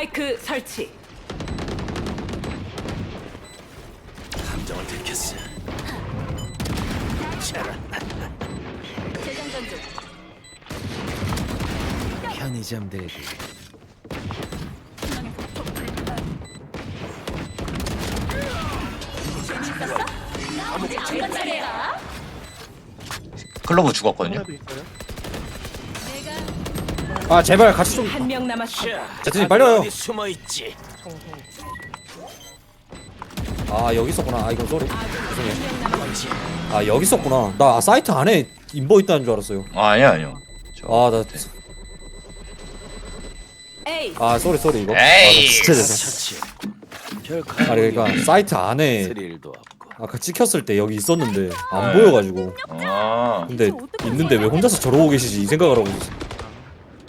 스파이크 설치. 감정을 들켰어. 재장전 중. 편의점 차례야. 클로브 죽었거든요. 하나도 있어요. 아 제발 같이 좀 한 명 남았습니다. 제트님 빨리 와요. 어디 숨어 있지? 아 여기 있었구나 아 이건 쏘리 죄송해요 남았습니다. 아 여기 있었구나 나 사이트 안에 인버 있다는 줄 알았어요 아, 아니요, 아니요. 저- 아나 에이. 아 쏘리 쏘리 이거 에이. 아, 나 진짜 죄송 아니 그러니까 사이트 안에 스릴도 없고. 아까 찍혔을 때 여기 있었는데 안 보여가지고 아, 근데 있는데 왜 혼자서 저러고 계시지 이 생각을 하고 있었어